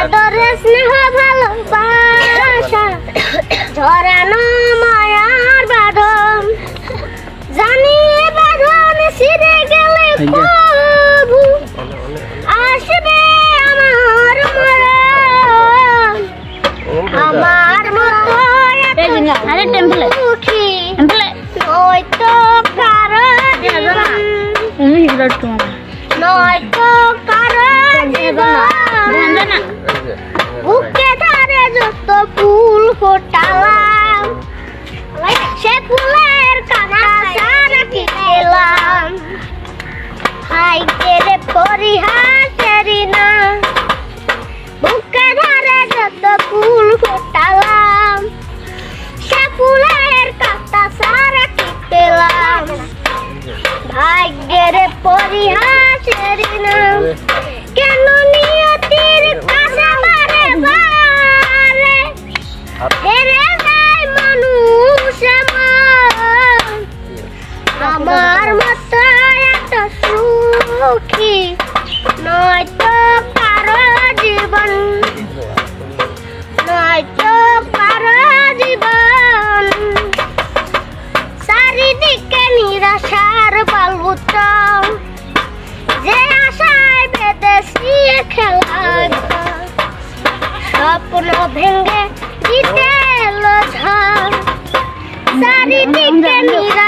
চিয়াদরে স্নেহ ভালোবাসা ঝরানো মায়ার বাঁধন। জানি বাঁধন ছিঁড়ে গেলে প্রভু আসবে আমার মরণ আমার মতো এত আরে টেম্পলে সুখী টেম্পলে নয়তো কারও জীবন। তুমি হিরো তুমি নয়তো কারও জীবন। না বুকে ধারে যত ফুল ফোটালাম সে ফুলের কাটা সারা কি পেলাম হাই কেড়ে পরিহাসেরি না। বুকে ধারে যত ফুল ফোটালাম সে ফুলের কাটা সারা কি পেলাম ভাগ্যের পরিহাসেরি সুখী, নয়তো কারও জীবন। নয়তো কারও জীবন। চারিদিকে নিরাশার বালুতম যে আশায় বেদেশি খেলার স্বপ্ন ভেঙে দিতে চারিদিকে নিরাশা